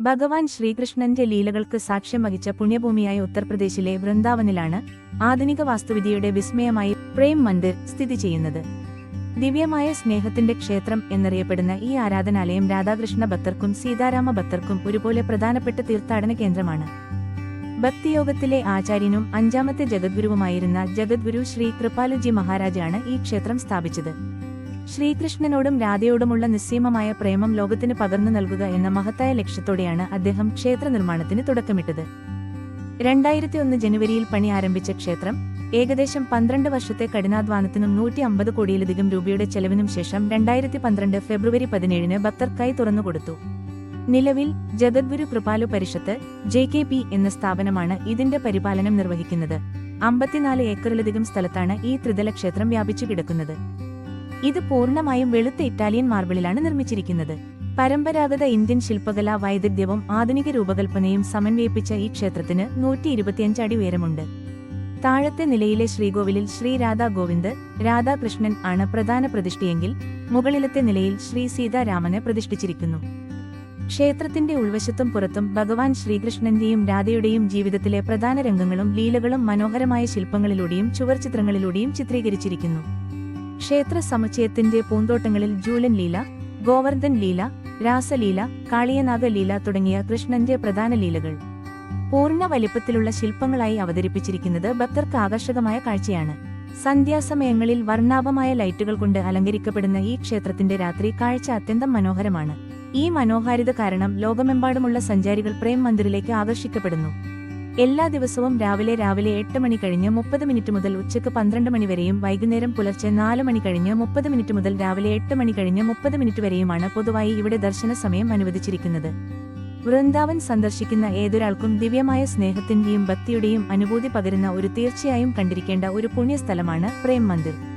ഭഗവാൻ ശ്രീകൃഷ്ണന്റെ ലീലകൾക്ക് സാക്ഷ്യം വഹിച്ച പുണ്യഭൂമിയായ ഉത്തർപ്രദേശിലെ വൃന്ദാവനിലാണ് ആധുനിക വാസ്തുവിദ്യയുടെ വിസ്മയമായി പ്രേം മന്ദിർ സ്ഥിതി ചെയ്യുന്നത്. ദിവ്യമായ സ്നേഹത്തിന്റെ ക്ഷേത്രം എന്നറിയപ്പെടുന്ന ഈ ആരാധനാലയം രാധാകൃഷ്ണ ഭക്തർക്കും സീതാരാമ ഭക്തർക്കും ഒരുപോലെ പ്രധാനപ്പെട്ട തീർത്ഥാടന കേന്ദ്രമാണ്. ഭക്തിയോഗത്തിലെ ആചാര്യനും അഞ്ചാമത്തെ ജഗദ്ഗുരുവുമായിരുന്ന ജഗദ്ഗുരു ശ്രീ കൃപാലുജി മഹാരാജാണ് ഈ ക്ഷേത്രം സ്ഥാപിച്ചത്. ശ്രീകൃഷ്ണനോടും രാധയോടുമുള്ള നിസ്സീമമായ പ്രേമം ലോകത്തിന് പകർന്നു നൽകുക എന്ന മഹത്തായ ലക്ഷ്യത്തോടെയാണ് അദ്ദേഹം ക്ഷേത്ര നിർമ്മാണത്തിന് തുടക്കമിട്ടത്. രണ്ടായിരത്തി ഒന്ന് ജനുവരിയിൽ പണി ആരംഭിച്ച ക്ഷേത്രം ഏകദേശം പന്ത്രണ്ട് വർഷത്തെ കഠിനാധ്വാനത്തിനും നൂറ്റി അമ്പത് കോടിയിലധികം രൂപയുടെ ചെലവിനും ശേഷം രണ്ടായിരത്തി പന്ത്രണ്ട് ഫെബ്രുവരി പതിനേഴിന് ഭക്തർക്കായി തുറന്നുകൊടുത്തു നിലവിൽ Jagadguru Kripalu Parishat J K P എന്ന സ്ഥാപനമാണ് ഇതിന്റെ പരിപാലനം നിർവഹിക്കുന്നത്. അമ്പത്തിനാല് ഏക്കറിലധികം സ്ഥലത്താണ് ഈ ത്രിതല ക്ഷേത്രം വ്യാപിച്ചു കിടക്കുന്നത്. ഇത് പൂർണമായും വെളുത്ത ഇറ്റാലിയൻ മാർബിളിലാണ് നിർമ്മിച്ചിരിക്കുന്നത്. പരമ്പരാഗത ഇന്ത്യൻ ശില്പകലാ വൈദഗ്ധ്യവും ആധുനിക രൂപകൽപ്പനയും സമന്വയിപ്പിച്ച ഈ ക്ഷേത്രത്തിന് നൂറ്റി ഇരുപത്തിയഞ്ച് അടി ഉയരമുണ്ട്. താഴത്തെ നിലയിലെ ശ്രീകോവിലിൽ ശ്രീ രാധാ ഗോവിന്ദ് രാധാകൃഷ്ണൻ ആണ് പ്രധാന പ്രതിഷ്ഠയെങ്കിൽ മുകളിലത്തെ നിലയിൽ ശ്രീ സീതാരാമനെ പ്രതിഷ്ഠിച്ചിരിക്കുന്നു. ക്ഷേത്രത്തിന്റെ ഉൾവശത്തും പുറത്തും ഭഗവാൻ ശ്രീകൃഷ്ണന്റെയും രാധയുടെയും ജീവിതത്തിലെ പ്രധാന രംഗങ്ങളും ലീലകളും മനോഹരമായ ശില്പങ്ങളിലൂടെയും ചുവർചിത്രങ്ങളിലൂടെയും ചിത്രീകരിച്ചിരിക്കുന്നു. ക്ഷേത്ര സമുച്ചയത്തിന്റെ പൂന്തോട്ടങ്ങളിൽ ജൂലൻ ലീല ഗോവർദ്ധൻ ലീല രാസലീല കാളിയനാഗലീല തുടങ്ങിയ കൃഷ്ണന്റെ പ്രധാന ലീലകൾ. പൂർണ വലിപ്പത്തിലുള്ള ശില്പങ്ങളായി അവതരിപ്പിച്ചിരിക്കുന്നത് ഭക്തർക്ക് ആകർഷകമായ കാഴ്ചയാണ്. സന്ധ്യാസമയങ്ങളിൽ വർണാഭമായ ലൈറ്റുകൾ കൊണ്ട് അലങ്കരിക്കപ്പെടുന്ന ഈ ക്ഷേത്രത്തിന്റെ രാത്രി കാഴ്ച അത്യന്തം മനോഹരമാണ്. ഈ മനോഹാരിത കാരണം ലോകമെമ്പാടുമുള്ള സഞ്ചാരികൾ പ്രേം മന്ദിറിലേക്ക് ആകർഷിക്കപ്പെടുന്നു. എല്ലാ ദിവസവും രാവിലെ രാവിലെ എട്ട് മണി കഴിഞ്ഞ് മുപ്പത് മിനിറ്റ് മുതൽ ഉച്ചയ്ക്ക് പന്ത്രണ്ട് മണി വരെയും വൈകുന്നേരം പുലർച്ചെ നാല് മണി കഴിഞ്ഞ് മുപ്പത് മിനിറ്റ് മുതൽ രാവിലെ എട്ട് മണി കഴിഞ്ഞ് മുപ്പത് മിനിറ്റ് വരെയുമാണ് പൊതുവായി ഇവിടെ ദർശന സമയം അനുവദിച്ചിരിക്കുന്നത്. വൃന്ദാവൻ സന്ദർശിക്കുന്ന ഏതൊരാൾക്കും ദിവ്യമായ സ്നേഹത്തിന്റെയും ഭക്തിയുടെയും അനുഭൂതി പകരുന്ന ഒരു തീർച്ചയായും കണ്ടിരിക്കേണ്ട ഒരു പുണ്യസ്ഥലമാണ് പ്രേം മന്ദിർ.